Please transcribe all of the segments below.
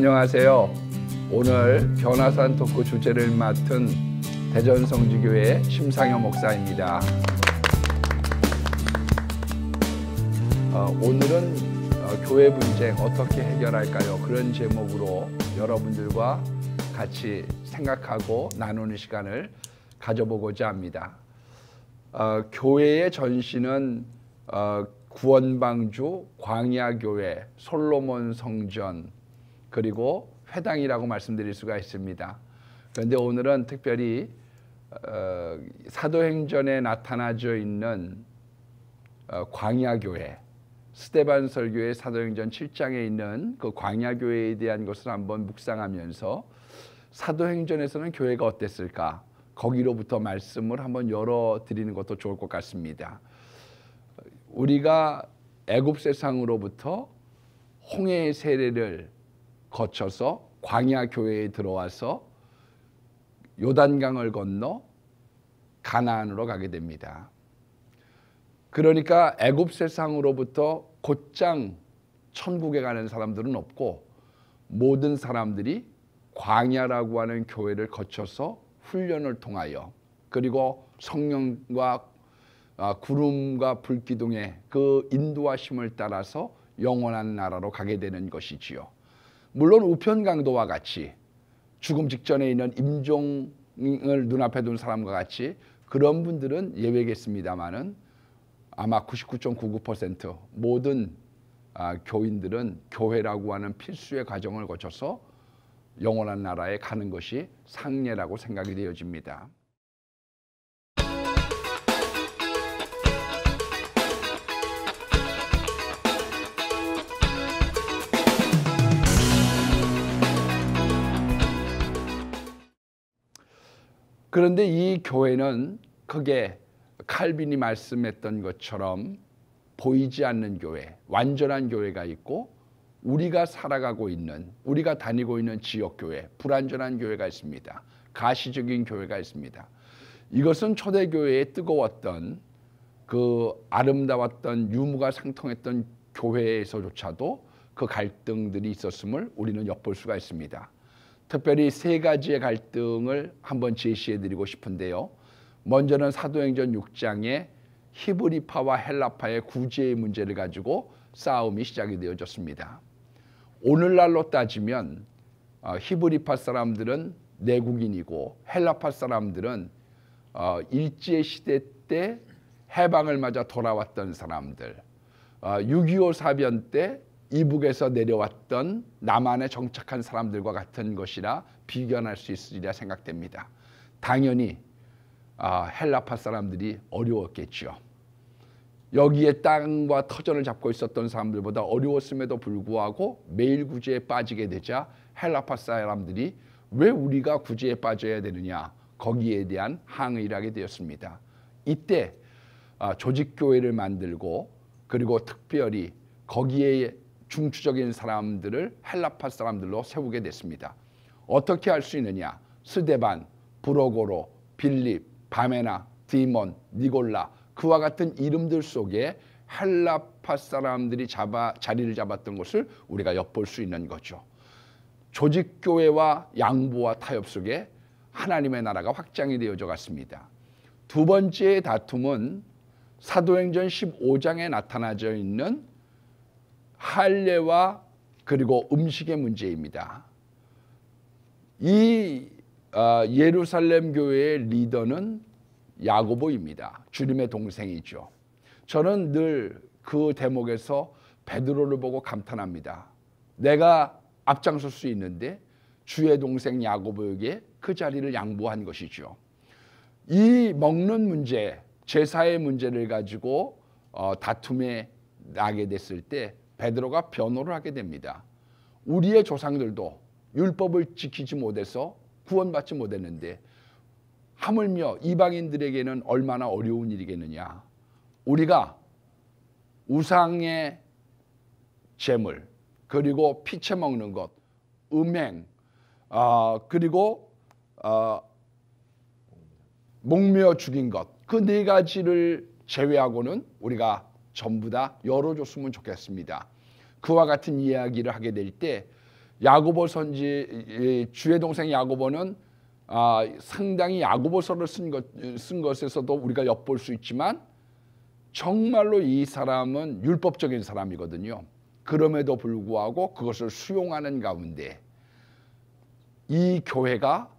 안녕하세요. 오늘 변화산 토크 주제를 맡은 대전 성지교회 심상현 목사입니다. 어, 오늘은 어, 교회 분쟁 어떻게 해결할까요? 그런 제목으로 여러분들과 같이 생각하고 나누는 시간을 가져보고자 합니다. 어, 교회의 전신은 어, 구원방주, 광야교회, 솔로몬 성전, 그리고 회당이라고 말씀드릴 수가 있습니다. 그런데 오늘은 특별히 어, 사도행전에 나타나져 있는 어, 광야교회, 스테반 설교의 사도행전 7장에 있는 그 광야교회에 대한 것을 한번 묵상하면서 사도행전에서는 교회가 어땠을까? 거기로부터 말씀을 한번 열어 드리는 것도 좋을 것 같습니다. 우리가 애굽 세상으로부터 홍해의 세례를 거쳐서 광야 교회에 들어와서 요단강을 건너 가나안으로 가게 됩니다. 그러니까 애굽 세상으로부터 곧장 천국에 가는 사람들은 없고 모든 사람들이 광야라고 하는 교회를 거쳐서 훈련을 통하여 그리고 성령과 아, 구름과 불기둥의 그 인도하심을 따라서 영원한 나라로 가게 되는 것이지요. 물론 우편 강도와 같이 죽음 직전에 있는 임종을 눈앞에 둔 사람과 같이 그런 분들은 예외겠습니다만은 아마 99.99% 모든 아, 교인들은 교회라고 하는 필수의 과정을 거쳐서 영원한 나라에 가는 것이 상례라고 생각이 되어집니다. 그런데 이 교회는 크게 칼빈이 말씀했던 것처럼 보이지 않는 교회, 완전한 교회가 있고 우리가 살아가고 있는, 우리가 다니고 있는 지역 교회, 불완전한 교회가 있습니다. 가시적인 교회가 있습니다. 이것은 초대교회에 뜨거웠던 그 아름다웠던 유무가 상통했던 교회에서조차도 그 갈등들이 있었음을 우리는 엿볼 수가 있습니다. 특별히 세 가지의 갈등을 한번 제시해 드리고 싶은데요. 먼저는 사도행전 6장에 히브리파와 헬라파의 구제의 문제를 가지고 싸움이 시작이 되어졌습니다. 오늘날로 따지면 어, 히브리파 사람들은 내국인이고 헬라파 사람들은 어, 일제 시대 때 해방을 맞아 돌아왔던 사람들, 6.25 어, 사변 때 이북에서 내려왔던 남한에 정착한 사람들과 같은 것이라 비견할 수 있으리라 생각됩니다. 당연히 아, 헬라파 사람들이 어려웠겠죠. 여기에 땅과 터전을 잡고 있었던 사람들보다 어려웠음에도 불구하고 매일 구제에 빠지게 되자 헬라파 사람들이 왜 우리가 구제에 빠져야 되느냐 거기에 대한 항의를 하게 되었습니다. 이때 아, 조직교회를 만들고 그리고 특별히 거기에 중추적인 사람들을 헬라파 사람들로 세우게 됐습니다. 어떻게 할 수 있느냐? 스데반, 브로고로, 빌립, 바메나, 디몬, 니골라 그와 같은 이름들 속에 헬라파 사람들이 잡아 자리를 잡았던 것을 우리가 엿볼 수 있는 거죠. 조직 교회와 양보와 타협 속에 하나님의 나라가 확장이 되어져 갔습니다. 두 번째 다툼은 사도행전 15장에 나타나져 있는 할례와 그리고 음식의 문제입니다. 이 어, 예루살렘 교회의 리더는 야고보입니다. 주님의 동생이죠. 저는 늘 그 대목에서 베드로를 보고 감탄합니다. 내가 앞장설 수 있는데 주의 동생 야고보에게 그 자리를 양보한 것이죠. 이 먹는 문제, 제사의 문제를 가지고 어, 다툼에 나게 됐을 때 베드로가 변호를 하게 됩니다. 우리의 조상들도 율법을 지키지 못해서 구원받지 못했는데 하물며 이방인들에게는 얼마나 어려운 일이겠느냐. 우리가 우상의 재물 그리고 피채 먹는 것, 음행, 어, 그리고 어, 목며 죽인 것 그 네 가지를 제외하고는 우리가 전부 다 열어줬으면 좋겠습니다. 그와 같은 이야기를 하게 될 때 야고보 선지 주의 동생 야고보는 아, 상당히 야고보서를 쓴, 것, 쓴 것에서도 우리가 엿볼 수 있지만 정말로 이 사람은 율법적인 사람이거든요. 그럼에도 불구하고 그것을 수용하는 가운데 이 교회가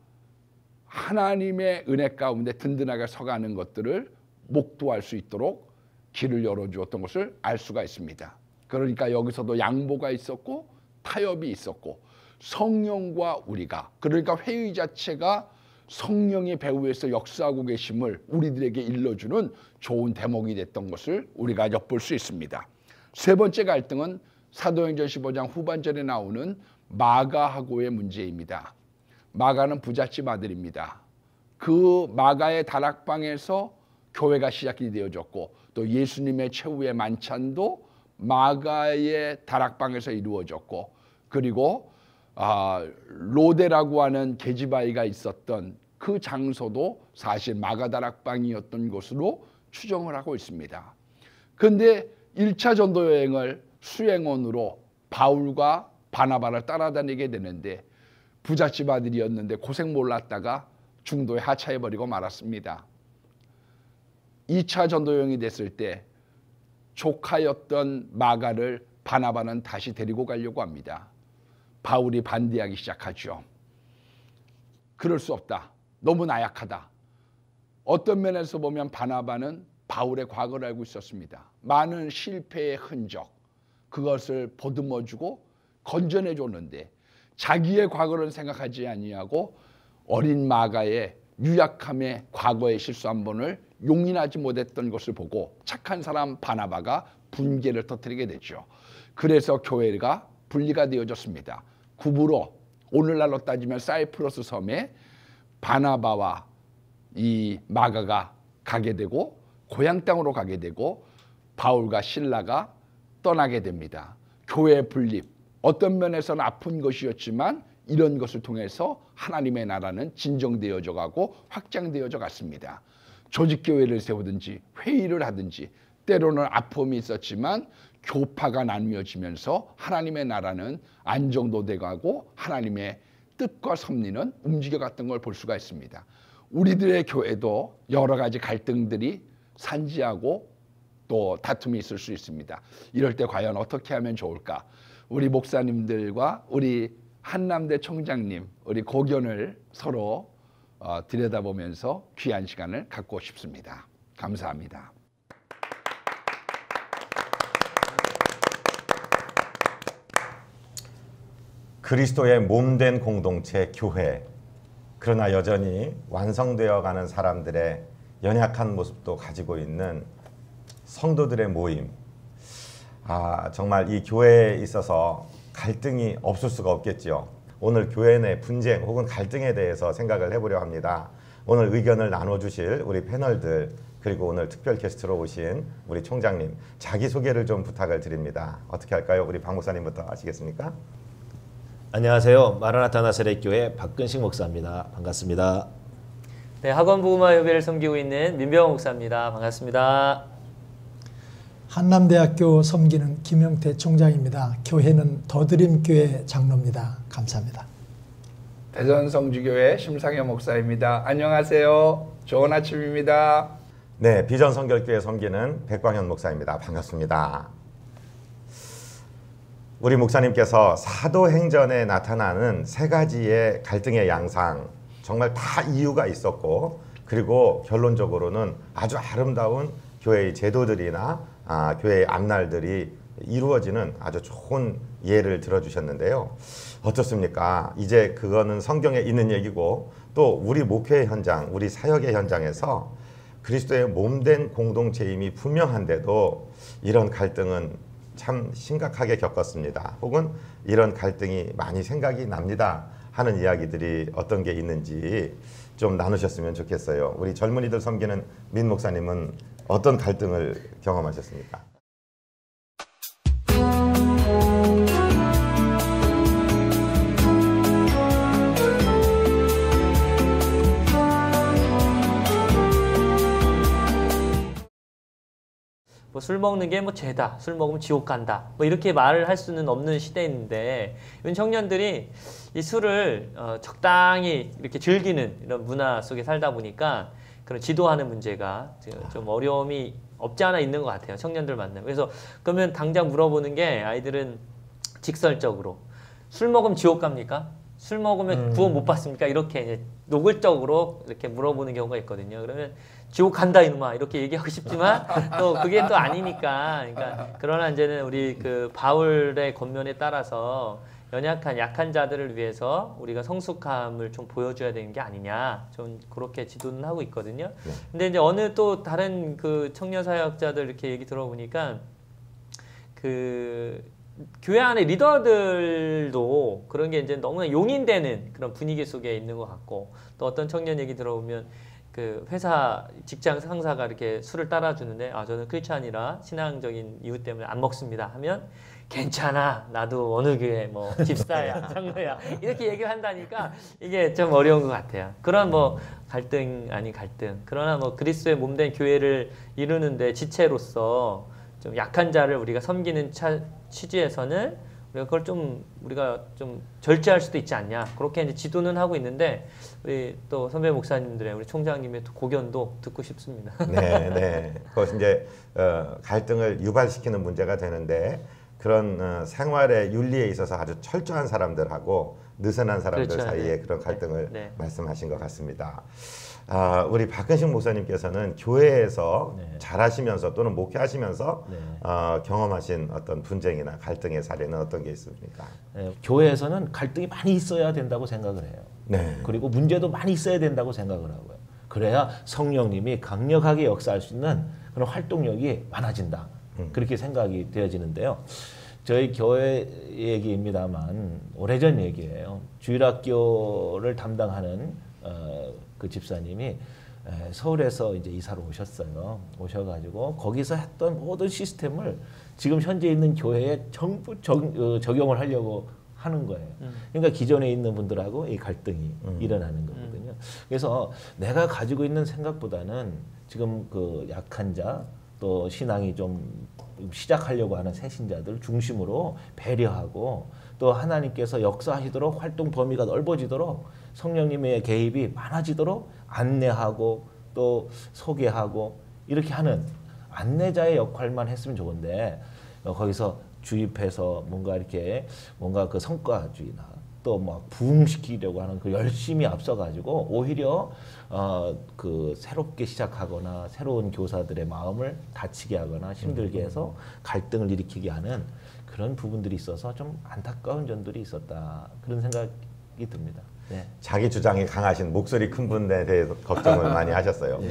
하나님의 은혜 가운데 든든하게 서가는 것들을 목도할 수 있도록 길을 열어주었던 것을 알 수가 있습니다. 그러니까 여기서도 양보가 있었고 타협이 있었고 성령과 우리가 그러니까 회의 자체가 성령의 배후에서 역사하고 계심을 우리들에게 일러주는 좋은 대목이 됐던 것을 우리가 엿볼 수 있습니다. 세 번째 갈등은 사도행전 15장 후반절에 나오는 마가하고의 문제입니다. 마가는 부잣집 아들입니다. 그 마가의 다락방에서 교회가 시작이 되어졌고 또 예수님의 최후의 만찬도 마가의 다락방에서 이루어졌고 그리고 아, 로데라고 하는 계집아이가 있었던 그 장소도 사실 마가 다락방이었던 것으로 추정을 하고 있습니다. 그런데 1차 전도 여행을 수행원으로 바울과 바나바를 따라다니게 되는데 부잣집 아들이었는데 고생 몰랐다가 중도에 하차해버리고 말았습니다. 2차 전도 여행이 됐을 때 조카였던 마가를 바나바는 다시 데리고 가려고 합니다. 바울이 반대하기 시작하죠. 그럴 수 없다. 너무 나약하다. 어떤 면에서 보면 바나바는 바울의 과거를 알고 있었습니다. 많은 실패의 흔적, 그것을 보듬어주고 건전해 줬는데 자기의 과거를 생각하지 아니하고 어린 마가의 유약함의 과거의 실수 한 번을 용인하지 못했던 것을 보고 착한 사람 바나바가 분개를 터뜨리게 됐죠. 그래서 교회가 분리가 되어졌습니다. 구부로 오늘날로 따지면 사이프러스 섬에 바나바와 이 마가가 가게 되고 고향 땅으로 가게 되고 바울과 신라가 떠나게 됩니다. 교회 분립 어떤 면에서는 아픈 것이었지만 이런 것을 통해서 하나님의 나라는 진정되어져 가고 확장되어져 갔습니다. 조직교회를 세우든지 회의를 하든지 때로는 아픔이 있었지만 교파가 나뉘어지면서 하나님의 나라는 안정도 돼가고 하나님의 뜻과 섭리는 움직여갔던 걸 볼 수가 있습니다. 우리들의 교회도 여러 가지 갈등들이 산지하고 또 다툼이 있을 수 있습니다. 이럴 때 과연 어떻게 하면 좋을까? 우리 목사님들과 우리 한남대 총장님, 우리 고견을 서로 어, 들여다보면서 귀한 시간을 갖고 싶습니다. 감사합니다. 그리스도의 몸된 공동체 교회 그러나 여전히 완성되어 가는 사람들의 연약한 모습도 가지고 있는 성도들의 모임 아 정말 이 교회에 있어서 갈등이 없을 수가 없겠죠 오늘 교회 내 분쟁 혹은 갈등에 대해서 생각을 해보려 합니다 오늘 의견을 나눠주실 우리 패널들 그리고 오늘 특별 게스트로 오신 우리 총장님 자기소개를 좀 부탁을 드립니다 어떻게 할까요? 우리 박 목사님부터 하시겠습니까? 안녕하세요. 마라나타 나사렛 교회 박근식 목사입니다. 반갑습니다. 네, 학원 부부마 협의를 섬기고 있는 민병 목사입니다. 반갑습니다. 한남대학교 섬기는 김영태 총장입니다. 교회는 더드림교회 장로입니다. 감사합니다. 대전 성주교회 심상현 목사입니다. 안녕하세요. 좋은 아침입니다. 네, 비전 성결교회 섬기는 백광현 목사입니다. 반갑습니다. 우리 목사님께서 사도행전에 나타나는 세 가지의 갈등의 양상 정말 다 이유가 있었고 그리고 결론적으로는 아주 아름다운 교회의 제도들이나 아, 교회의 앞날들이 이루어지는 아주 좋은 예를 들어주셨는데요. 어떻습니까? 이제 그거는 성경에 있는 얘기고 또 우리 목회 현장, 우리 사역의 현장에서 그리스도의 몸된 공동체임이 분명한데도 이런 갈등은 참 심각하게 겪었습니다. 혹은 이런 갈등이 많이 생각이 납니다. 하는 이야기들이 어떤 게 있는지 좀 나누셨으면 좋겠어요. 우리 젊은이들 섬기는 민 목사님은 어떤 갈등을 경험하셨습니까? 뭐술 먹는 게 뭐 죄다, 술 먹으면 지옥 간다, 뭐 이렇게 말을 할 수는 없는 시대인데 이런 청년들이 이 술을 어, 적당히 이렇게 즐기는 이런 문화 속에 살다 보니까 그런 지도하는 문제가 좀 어려움이 없지 않아 있는 것 같아요. 청년들 만나면. 그래서 그러면 당장 물어보는 게 아이들은 직설적으로 술 먹으면 지옥 갑니까? 술 먹으면 구원 못 받습니까? 이렇게 이제 노골적으로 이렇게 물어보는 경우가 있거든요. 그러면 지옥 간다 이놈아 이렇게 얘기하고 싶지만 또 그게 또 아니니까 그러니까 그러나 이제는 우리 그 바울의 권면에 따라서 연약한 약한 자들을 위해서 우리가 성숙함을 좀 보여줘야 되는 게 아니냐 좀 그렇게 지도는 하고 있거든요. 근데 이제 어느 또 다른 그 청년 사역자들 이렇게 얘기 들어보니까 그 교회 안에 리더들도 그런 게 이제 너무나 용인되는 그런 분위기 속에 있는 것 같고 또 어떤 청년 얘기 들어보면 그 회사 직장 상사가 이렇게 술을 따라주는데 아 저는 크리스찬이라 신앙적인 이유 때문에 안 먹습니다 하면 괜찮아 나도 어느 교회 뭐 집사야 장로야 이렇게 얘기를 한다니까 이게 좀 어려운 것 같아요 그런 뭐 갈등 아닌 갈등 그러나 뭐 그리스도의 몸된 교회를 이루는데 지체로서 좀 약한 자를 우리가 섬기는 차, 취지에서는 우리가 그걸 좀 우리가 좀 절제할 수도 있지 않냐 그렇게 이제 지도는 하고 있는데 우리 또 선배 목사님들의 우리 총장님의 또 고견도 듣고 싶습니다. 네, 네. 그것이 이제 어, 갈등을 유발시키는 문제가 되는데 그런 어, 생활의 윤리에 있어서 아주 철저한 사람들하고 느슨한 사람들 그렇죠. 사이에 네. 그런 갈등을 네. 네. 말씀하신 것 같습니다. 아, 우리 박근식 목사님께서는 교회에서 네. 잘하시면서 또는 목회하시면서 네. 어, 경험하신 어떤 분쟁이나 갈등의 사례는 어떤 게 있습니까? 예, 교회에서는 갈등이 많이 있어야 된다고 생각을 해요. 네. 그리고 문제도 많이 있어야 된다고 생각을 하고요. 그래야 성령님이 강력하게 역사할 수 있는 그런 활동력이 많아진다. 그렇게 생각이 되어지는데요. 저희 교회 얘기입니다만 오래전 얘기예요. 주일학교를 담당하는 어, 그 집사님이 에, 서울에서 이제 이사로 오셨어요. 오셔가지고 거기서 했던 모든 시스템을 지금 현재 있는 교회에 전부 적, 어, 적용을 하려고 하는 거예요. 그러니까 기존에 있는 분들하고 이 갈등이 일어나는 거거든요. 그래서 내가 가지고 있는 생각보다는 지금 그 약한 자, 또 신앙이 좀 시작하려고 하는 새신자들 중심으로 배려하고 또 하나님께서 역사하시도록 활동 범위가 넓어지도록 성령님의 개입이 많아지도록 안내하고 또 소개하고 이렇게 하는 안내자의 역할만 했으면 좋은데 어, 거기서 주입해서 뭔가 이렇게 뭔가 그 성과주의나 또 막 부흥시키려고 하는 그 열심히 앞서가지고 오히려 어 그 새롭게 시작하거나 새로운 교사들의 마음을 다치게 하거나 힘들게 해서 갈등을 일으키게 하는 그런 부분들이 있어서 좀 안타까운 점들이 있었다 그런 생각이 듭니다. 네. 자기 주장이 강하신 목소리 큰 분에 대해서 걱정을 많이 하셨어요.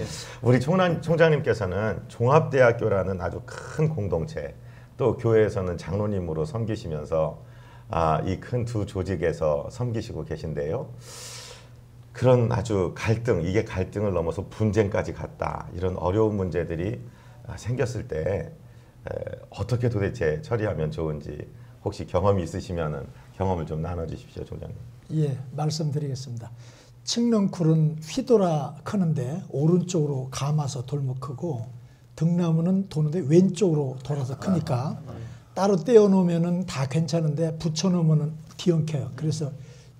우리 총장, 총장님께서는 종합대학교라는 아주 큰 공동체 또 교회에서는 장로님으로 섬기시면서 아, 이 큰 두 조직에서 섬기시고 계신데요. 그런 아주 갈등, 이게 갈등을 넘어서 분쟁까지 갔다. 이런 어려운 문제들이 아, 생겼을 때 에, 어떻게 도대체 처리하면 좋은지 혹시 경험이 있으시면은 경험을 좀 나눠 주십시오, 총장님. 예, 말씀드리겠습니다. 칡넝쿨은 휘돌아 크는데 오른쪽으로 감아서 돌면 크고 등나무는 도는데 왼쪽으로 돌아서 크니까 따로 떼어 놓으면은 다 괜찮은데 붙여 놓으면은 뒤엉켜요. 그래서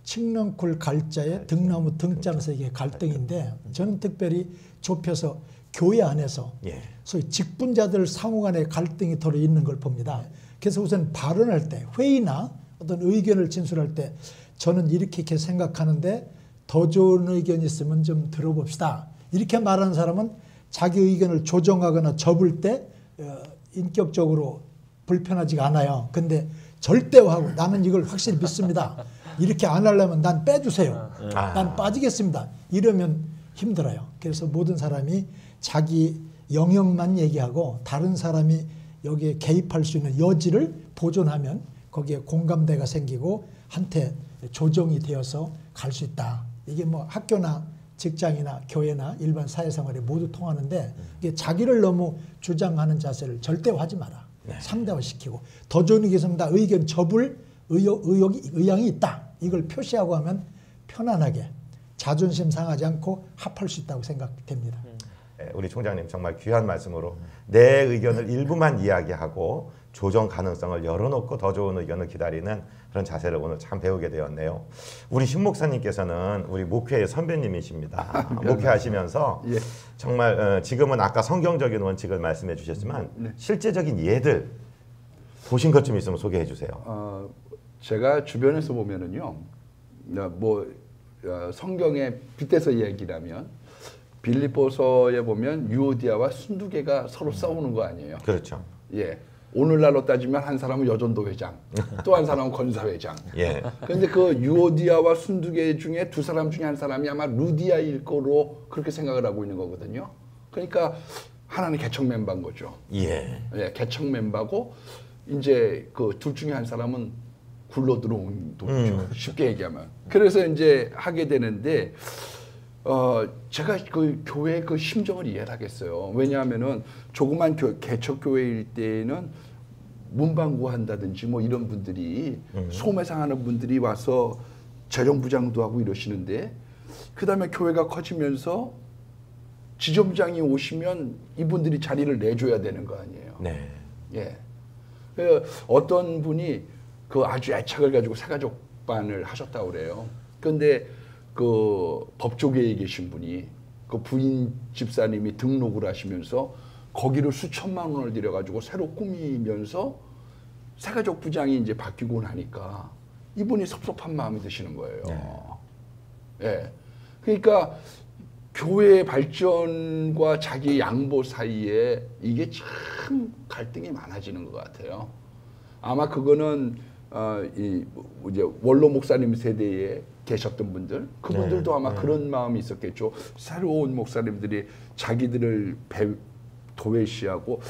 칡넝쿨 갈자에 등나무 등자면서 이게 갈등인데 저는 특별히 좁혀서 교회 안에서 예. 소위 직분자들 상호 간의 갈등이 덜어 있는 걸 봅니다. 그래서 우선 발언할 때 회의나 어떤 의견을 진술할 때 저는 이렇게 이렇게 생각하는데 더 좋은 의견이 있으면 좀 들어봅시다. 이렇게 말하는 사람은 자기 의견을 조정하거나 접을 때 어, 인격적으로 불편하지가 않아요. 근데 절대화하고 나는 이걸 확실히 믿습니다. 이렇게 안 하려면 난 빼주세요. 아. 난 빠지겠습니다. 이러면 힘들어요. 그래서 모든 사람이 자기 영역만 얘기하고 다른 사람이 여기에 개입할 수 있는 여지를 보존하면 거기에 공감대가 생기고 한테 조정이 되어서 갈 수 있다. 이게 뭐 학교나 직장이나 교회나 일반 사회생활에 모두 통하는데 이게 자기를 너무 주장하는 자세를 절대화하지 마라. 상대화시키고 더 좋은 게 있으면 나 의견 접을 의욕, 의욕이, 의향이 있다. 이걸 표시하고 하면 편안하게 자존심 상하지 않고 합할 수 있다고 생각됩니다. 예, 우리 총장님 정말 귀한 말씀으로 내 의견을 일부만 이야기하고 조정 가능성을 열어놓고 더 좋은 의견을 기다리는 그런 자세를 오늘 참 배우게 되었네요. 우리 신 목사님께서는 우리 목회의 선배님이십니다. 목회하시면서 예. 정말 어, 지금은 아까 성경적인 원칙을 말씀해 주셨지만 네. 실제적인 예들 보신 것 좀 있으면 소개해 주세요. 어, 제가 주변에서 보면은요, 어, 뭐 어, 성경에 빗대서 얘기라면 빌립보서에 보면 유오디아와 순두개가 서로 싸우는 거 아니에요. 그렇죠. 예. 오늘날로 따지면 한 사람은 여전도 회장, 또 한 사람은 권사 회장. 예. 그런데 그 유오디아와 순두개 중에 두 사람 중에 한 사람이 아마 루디아일 거로 그렇게 생각을 하고 있는 거거든요. 그러니까 하나는 개척 멤버인 거죠. 예. 예, 개척 멤버고 이제 그 둘 중에 한 사람은 굴러 들어온 돈이죠. 쉽게 얘기하면. 그래서 이제 하게 되는데 어 제가 그 교회 그 심정을 이해를 하겠어요. 왜냐하면은 조그만 교, 개척 교회일 때는 문방구 한다든지 뭐 이런 분들이 소매상하는 분들이 와서 재정부장도 하고 이러시는데 그 다음에 교회가 커지면서 지점장이 오시면 이분들이 자리를 내줘야 되는 거 아니에요. 네. 예. 그 어떤 분이 그 아주 애착을 가지고 사가족반을 하셨다고 그래요. 근데 그 법조계에 계신 분이 그 부인 집사님이 등록을 하시면서 거기를 수천만 원을 들여가지고 새로 꾸미면서 사가족 부장이 이제 바뀌고 나니까 이분이 섭섭한 마음이 드시는 거예요. 예. 그러니까 교회 발전과 자기 양보 사이에 이게 참 갈등이 많아지는 것 같아요. 아마 그거는 어, 이 이제 원로 목사님 세대에 계셨던 분들 그분들도 네, 아마 네. 그런 마음이 있었겠죠. 새로운 목사님들이 자기들을 배, 도외시하고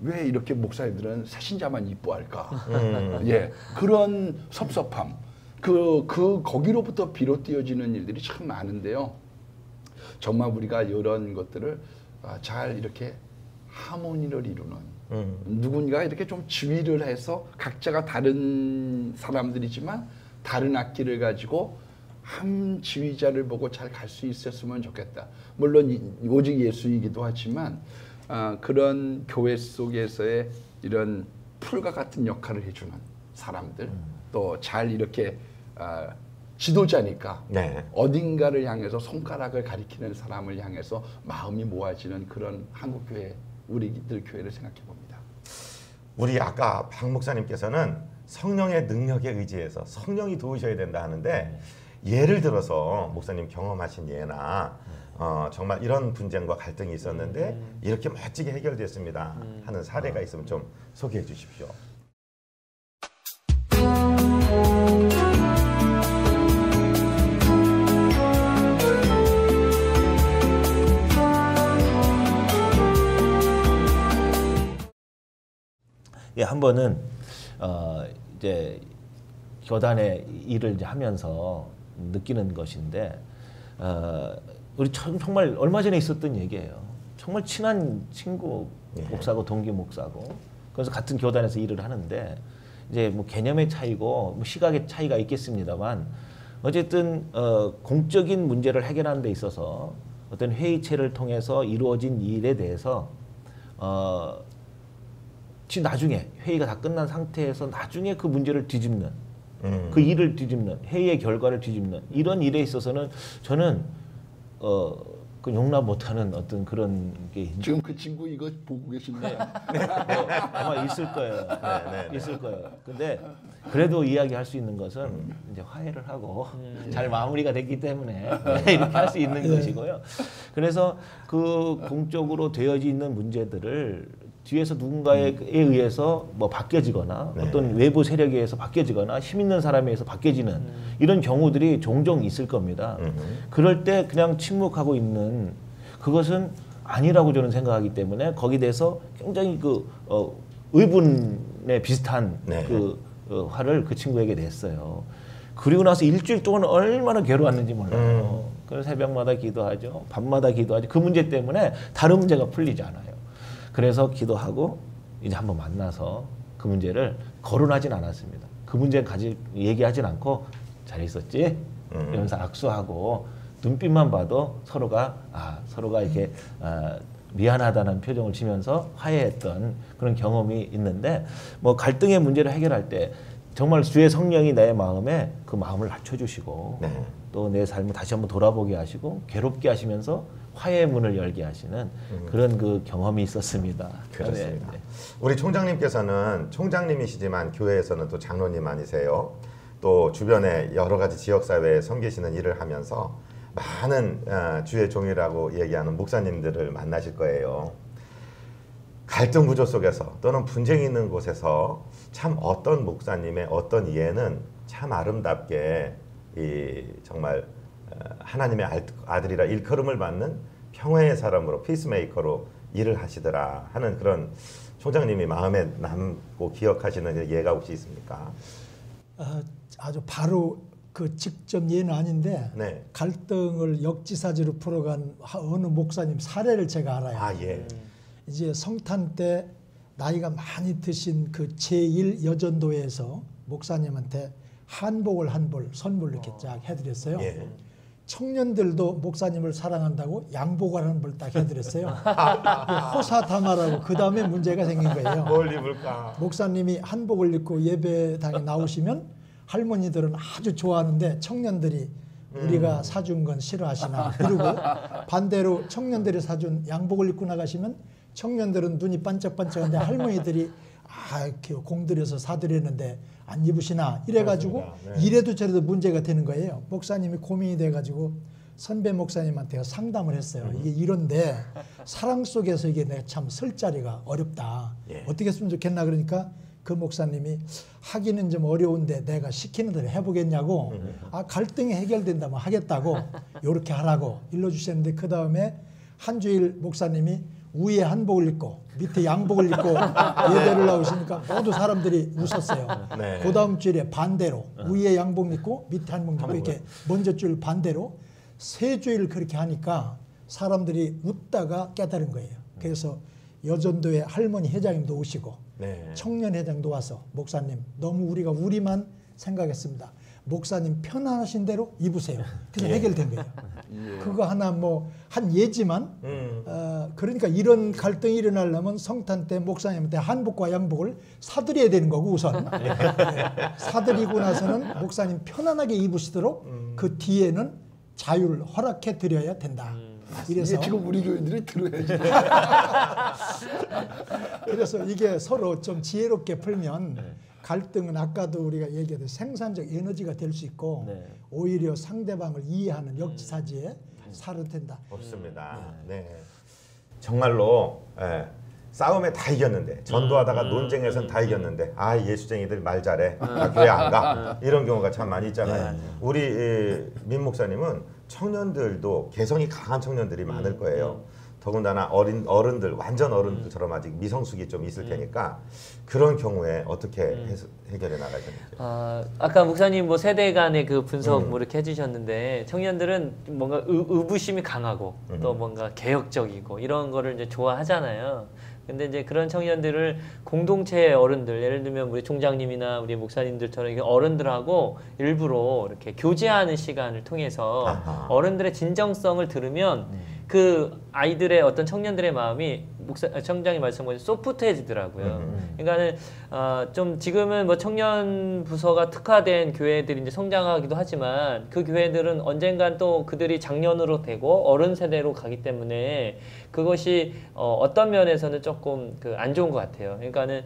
왜 이렇게 목사님들은 새신자만 이뻐할까? 음. 예, 그런 섭섭함, 그, 그, 거기로부터 비롯되어지는 일들이 참 많은데요. 정말 우리가 이런 것들을 아, 잘 이렇게 하모니를 이루는 음. 누군가 이렇게 좀 지휘를 해서 각자가 다른 사람들이지만 다른 악기를 가지고 한 지휘자를 보고 잘 갈 수 있었으면 좋겠다. 물론 이- 오직 예수이기도 하지만 아, 그런 교회 속에서의 이런 풀과 같은 역할을 해주는 사람들 또잘 이렇게 아, 지도자니까 네. 어딘가를 향해서 손가락을 가리키는 사람을 향해서 마음이 모아지는 그런 한국 교회 우리들 교회를 생각해 봅니다. 우리 아까 박 목사님께서는 성령의 능력에 의지해서 성령이 도우셔야 된다 하는데 예를 들어서 목사님 경험하신 예나 어, 정말 이런 분쟁과 갈등이 있었는데 이렇게 멋지게 해결됐습니다 하는 사례가 있으면 좀 소개해 주십시오. 예, 한 번은 어, 이제 교단의 일을 이제 하면서 느끼는 것인데 어, 우리 참, 정말 얼마 전에 있었던 얘기예요. 정말 친한 친구 예. 목사고 동기 목사고 그래서 같은 교단에서 일을 하는데 이제 뭐 개념의 차이고 뭐 시각의 차이가 있겠습니다만 어쨌든 어, 공적인 문제를 해결하는 데 있어서 어떤 회의체를 통해서 이루어진 일에 대해서 어, 지 나중에 회의가 다 끝난 상태에서 나중에 그 문제를 뒤집는 음. 그 일을 뒤집는 회의의 결과를 뒤집는 이런 일에 있어서는 저는 어 그 용납 못하는 어떤 그런 게 있- 지금 그 친구 이거 보고 계신데 뭐 아마 있을 거예요. 네, 네. 있을 거예요. 근데 그래도 이야기할 수 있는 것은 이제 화해를 하고 잘 마무리가 됐기 때문에 이렇게 할 수 있는 것이고요. 그래서 그 공적으로 되어져 있는 문제들을 뒤에서 누군가에 의해서 뭐 바뀌어지거나 네. 어떤 외부 세력에 의해서 바뀌어지거나 힘 있는 사람에 의해서 바뀌어지는 이런 경우들이 종종 있을 겁니다. 음흠. 그럴 때 그냥 침묵하고 있는 그것은 아니라고 저는 생각하기 때문에 거기에 대해서 굉장히 그 어, 의분에 비슷한 네. 그 어, 화를 그 친구에게 냈어요. 그리고 나서 일주일 동안 얼마나 괴로웠는지 몰라요. 그래서 새벽마다 기도하죠. 밤마다 기도하죠. 그 문제 때문에 다른 문제가 풀리지 않아요. 그래서 기도하고 이제 한번 만나서 그 문제를 거론하진 않았습니다. 그 문제 가지 얘기하진 않고 잘 있었지? 음. 이러면서 악수하고 눈빛만 봐도 서로가 아 서로가 이렇게 아, 미안하다는 표정을 지면서 화해했던 그런 경험이 있는데 뭐 갈등의 문제를 해결할 때 정말 주의 성령이 내 마음에 그 마음을 낮춰주시고 네. 또내 삶을 다시 한번 돌아보게 하시고 괴롭게 하시면서 화해의 문을 열게 하시는 그런 그 경험이 있었습니다. 음. 그렇습니다. 네, 네. 우리 총장님께서는 총장님이시지만 교회에서는 또 장로님 아니세요. 또 주변에 여러 가지 지역 사회에 섬기시는 일을 하면서 많은 어, 주의 종이라고 얘기하는 목사님들을 만나실 거예요. 갈등 구조 속에서 또는 분쟁이 있는 곳에서 참 어떤 목사님의 어떤 이해는 참 아름답게 이 정말 어, 하나님의 알- 아들이라 일컬음을 받는 평화의 사람으로 피스메이커로 일을 하시더라 하는 그런 총장님이 마음에 남고 기억하시는 예가 혹시 있습니까? 아, 아주 바로 그 직접 예는 아닌데 네. 갈등을 역지사지로 풀어간 하- 어느 목사님 사례를 제가 알아요. 아 예. 이제 성탄 때 나이가 많이 드신 그 제1 여전도에서 목사님한테 한복을 한 벌 선물 이렇게 쫙 해드렸어요. 예. 청년들도 목사님을 사랑한다고 양복을 한 벌 딱 해드렸어요. 호사다마라고 그 다음에 문제가 생긴 거예요. 뭘 입을까? 목사님이 한복을 입고 예배당에 나오시면 할머니들은 아주 좋아하는데 청년들이 우리가 사준 건 싫어하시나 그리고 반대로 청년들이 사준 양복을 입고 나가시면 청년들은 눈이 반짝반짝한데 할머니들이 아 이렇게 공들여서 사드렸는데 안 입으시나 이래가지고. 네. 이래도 저래도 문제가 되는 거예요. 목사님이 고민이 돼가지고 선배 목사님한테 상담을 했어요. 이게 이런데 사랑 속에서 이게 내가 참 설 자리가 어렵다. 예. 어떻게 했으면 좋겠나 그러니까 그 목사님이 하기는 좀 어려운데 내가 시키는 대로 해보겠냐고 아 갈등이 해결된다면 하겠다고 요렇게 하라고 일러주셨는데 그 다음에 한 주일 목사님이 위에 한복을 입고 밑에 양복을 입고 예배를 나오시니까 모두 사람들이 웃었어요. 네. 그 다음 주일에 반대로 위에 양복 입고 밑에 한복 입고 이렇게 먼저 주일 반대로 세 주일 그렇게 하니까 사람들이 웃다가 깨달은 거예요. 그래서 여전도의 할머니 회장님도 오시고 네. 청년 회장도 와서 목사님 너무 우리가 우리만 생각했습니다. 목사님 편안하신 대로 입으세요. 그래서 해결된 거예요. 그거 하나 뭐 한 예지만 음. 어, 그러니까 이런 갈등이 일어나려면 성탄 때 목사님한테 한복과 양복을 사드려야 되는 거고 우선 네. 사드리고 나서는 목사님 편안하게 입으시도록 그 뒤에는 자유를 허락해 드려야 된다. 이래서 이게 지금 우리 교인들이 들어야지. 그래서 이게 서로 좀 지혜롭게 풀면 갈등은 아까도 우리가 얘기했듯 생산적 에너지가 될 수 있고 네. 오히려 상대방을 이해하는 역지사지에 살을 텐다. 없습니다. 네. 정말로 예, 싸움에 다 이겼는데 전도하다가 논쟁에선 다 이겼는데 아 예수쟁이들 말 잘해 나 교회 안가 이런 경우가 참 많이 있잖아요. 우리 이, 민 목사님은 청년들도 개성이 강한 청년들이 많을 거예요. 더군다나 어린 어른들 완전 어른들처럼 아직 미성숙이 좀 있을 테니까 그런 경우에 어떻게 해, 해결해 나가셨는지. 아, 아까 목사님 뭐 세대 간의 그 분석 뭐 이렇게 해주셨는데 청년들은 뭔가 의, 의부심이 강하고 또 뭔가 개혁적이고 이런 거를 이제 좋아하잖아요. 근데 이제 그런 청년들을 공동체의 어른들, 예를 들면 우리 총장님이나 우리 목사님들처럼 어른들하고 일부러 이렇게 교제하는 시간을 통해서 아하. 어른들의 진정성을 들으면 그 아이들의 어떤 청년들의 마음이 목사 청장이 말씀하신 소프트해지더라고요. 그러니까는 어, 좀 지금은 뭐 청년 부서가 특화된 교회들이 이제 성장하기도 하지만 그 교회들은 언젠간 또 그들이 장년으로 되고 어른 세대로 가기 때문에 그것이 어, 어떤 면에서는 조금 그 안 좋은 것 같아요. 그러니까는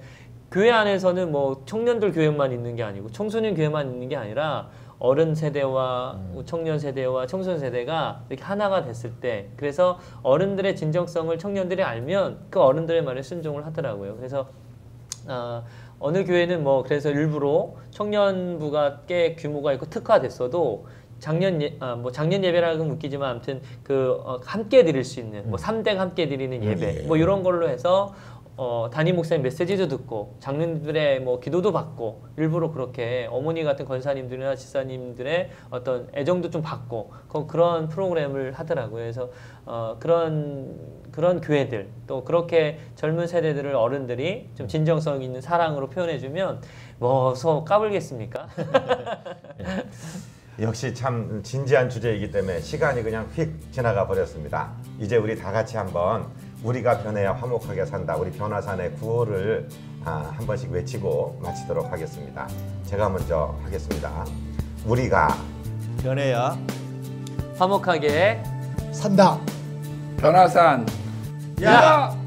교회 안에서는 뭐 청년들 교회만 있는 게 아니고 청소년 교회만 있는 게 아니라 어른 세대와 청년 세대와 청소년 세대가 이렇게 하나가 됐을 때 그래서 어른들의 진정성을 청년들이 알면 그 어른들의 말에 순종을 하더라고요. 그래서 어, 어느 교회는 뭐 그래서 일부러 청년부가 꽤 규모가 있고 특화됐어도 작년 예, 아, 뭐 작년 예배라고 웃기지만 아무튼 그 어, 함께 드릴 수 있는 뭐 3대 함께 드리는 예배 뭐 이런 걸로 해서 어, 담임 목사님 메시지도 듣고 장로님들의 뭐 기도도 받고 일부러 그렇게 어머니 같은 권사님들이나 지사님들의 어떤 애정도 좀 받고 그- 그런 프로그램을 하더라고요. 그래서 어, 그런 그런 교회들 또 그렇게 젊은 세대들을 어른들이 좀 진정성 있는 사랑으로 표현해주면 뭐서 까불겠습니까? 역시 참 진지한 주제이기 때문에 시간이 그냥 휙 지나가 버렸습니다. 이제 우리 다 같이 한번 우리가 변해야 화목하게 산다. 우리 변화산의 구호를 아, 한 번씩 외치고 마치도록 하겠습니다. 제가 먼저 하겠습니다. 우리가 변해야 화목하게 산다. 변화산 야!